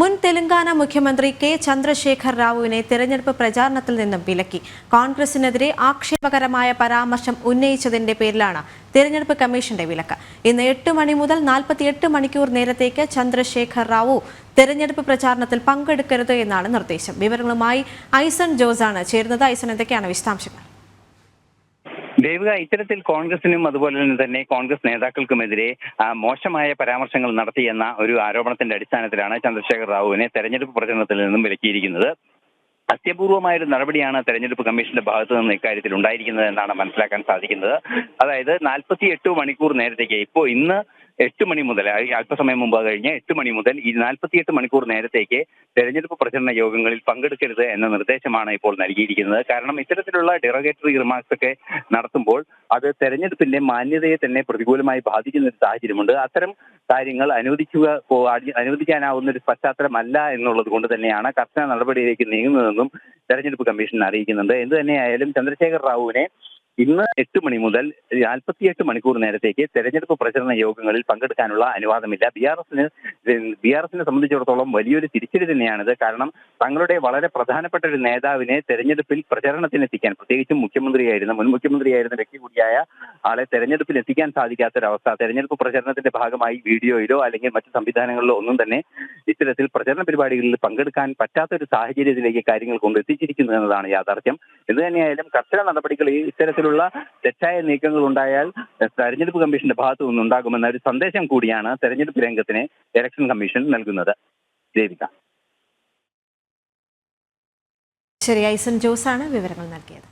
മുൻ തെലങ്കാന മുഖ്യമന്ത്രി കെ ചന്ദ്രശേഖർ റാവുവിനെ തെരഞ്ഞെടുപ്പ് പ്രചാരണത്തിൽ നിന്നും വിലക്കി. കോൺഗ്രസിനെതിരെ ആക്ഷേപകരമായ പരാമർശം ഉന്നയിച്ചതിന്റെ പേരിലാണ് തെരഞ്ഞെടുപ്പ് കമ്മീഷന്റെ വിലക്ക്. ഇന്ന് എട്ട് മണി മുതൽ നാൽപ്പത്തിയെട്ട് മണിക്കൂർ നേരത്തേക്ക് ചന്ദ്രശേഖർ റാവു തെരഞ്ഞെടുപ്പ് പ്രചാരണത്തിൽ പങ്കെടുക്കരുത് എന്നാണ് നിർദ്ദേശം. വിവരങ്ങളുമായി ഐസൺ ജോസാണ് ചേരുന്നത്. ഐസൺ എന്തൊക്കെയാണ് വിശദാംശങ്ങൾ? ദേവിക ഇത്തരത്തിൽ കോൺഗ്രസിനും അതുപോലെ തന്നെ കോൺഗ്രസ് നേതാക്കൾക്കുമെതിരെ മോശമായ പരാമർശങ്ങൾ നടത്തിയെന്ന ഒരു ആരോപണത്തിന്റെ അടിസ്ഥാനത്തിലാണ് ചന്ദ്രശേഖർ റാവുവിനെ തെരഞ്ഞെടുപ്പ് പ്രചരണത്തിൽ നിന്നും വിലക്കിയിരിക്കുന്നത്. സത്യപൂർവമായ ഒരു നടപടിയാണ് തെരഞ്ഞെടുപ്പ് കമ്മീഷന്റെ ഭാഗത്തു നിന്ന് ഇക്കാര്യത്തിൽ ഉണ്ടായിരിക്കുന്നത് എന്നാണ് മനസ്സിലാക്കാൻ സാധിക്കുന്നത്. അതായത് നാൽപ്പത്തി എട്ട് മണിക്കൂർ നേരത്തേക്ക്. ഇപ്പോൾ ഇന്ന് എട്ട് മണി മുതൽ അല്പസമയം മുമ്പ് കഴിഞ്ഞ് എട്ട് മണി മുതൽ ഈ നാൽപ്പത്തിയെട്ട് മണിക്കൂർ നേരത്തേക്ക് തെരഞ്ഞെടുപ്പ് പ്രചരണ യോഗങ്ങളിൽ പങ്കെടുക്കരുത് എന്ന നിർദ്ദേശമാണ് ഇപ്പോൾ നൽകിയിരിക്കുന്നത്. കാരണം ഇത്തരത്തിലുള്ള ഡെറോഗേറ്ററി റിമാർക്സ് ഒക്കെ നടത്തുമ്പോൾ അത് തെരഞ്ഞെടുപ്പിന്റെ മാന്യതയെ തന്നെ പ്രതികൂലമായി ബാധിക്കുന്ന ഒരു സാഹചര്യമുണ്ട്. അത്തരം കാര്യങ്ങൾ അനുവദിക്കുക അനുവദിക്കാനാവുന്ന ഒരു പശ്ചാത്തലമല്ല എന്നുള്ളത് കൊണ്ട് തന്നെയാണ് കർശന നടപടിയിലേക്ക് നീങ്ങുന്നതെന്നും തെരഞ്ഞെടുപ്പ് കമ്മീഷൻ അറിയിക്കുന്നുണ്ട്. എന്ത് തന്നെയായാലും ചന്ദ്രശേഖർ റാവുവിനെ ഇന്ന് എട്ട് മണി മുതൽ നാൽപ്പത്തിയെട്ട് മണിക്കൂർ നേരത്തേക്ക് തെരഞ്ഞെടുപ്പ് പ്രചരണ യോഗങ്ങളിൽ പങ്കെടുക്കാനുള്ള അനുവാദമില്ല. ബി ആർ എസിന് ബി ആർ എസിനെ സംബന്ധിച്ചിടത്തോളം വലിയൊരു തിരിച്ചടി തന്നെയാണിത്. കാരണം തങ്ങളുടെ വളരെ പ്രധാനപ്പെട്ട ഒരു നേതാവിനെ തെരഞ്ഞെടുപ്പിൽ പ്രചരണത്തിനെത്തിക്കാൻ പ്രത്യേകിച്ചും മുഖ്യമന്ത്രിയായിരുന്ന മുൻ മുഖ്യമന്ത്രിയായിരുന്ന വ്യക്തി കൂടിയായ ആളെ തെരഞ്ഞെടുപ്പിൽ എത്തിക്കാൻ സാധിക്കാത്തൊരവസ്ഥ തെരഞ്ഞെടുപ്പ് പ്രചരണത്തിന്റെ ഭാഗമായി വീഡിയോയിലോ അല്ലെങ്കിൽ മറ്റു സംവിധാനങ്ങളിലോ ഒന്നും തന്നെ ഇത്തരത്തിൽ പ്രചരണ പരിപാടികളിൽ പങ്കെടുക്കാൻ പറ്റാത്ത ഒരു സാഹചര്യത്തിലേക്ക് കാര്യങ്ങൾ കൊണ്ട് എത്തിച്ചിരിക്കുന്നു എന്നതാണ് യാഥാർത്ഥ്യം. എന്ത് തന്നെയായാലും കർശന നടപടികൾ ഈ ഇത്തരത്തിലുള്ള തെറ്റായ നീക്കങ്ങൾ ഉണ്ടായാൽ തെരഞ്ഞെടുപ്പ് കമ്മീഷന്റെ ഭാഗത്തു നിന്നുണ്ടാകുമെന്ന ഒരു സന്ദേശം കൂടിയാണ് തെരഞ്ഞെടുപ്പ് രംഗത്തിന് ഇലക്ഷൻ കമ്മീഷൻ നൽകുന്നത്. ദേവിക. ശരി ഐസൺ ജോസാണ് വിവരങ്ങൾ നൽകിയത്.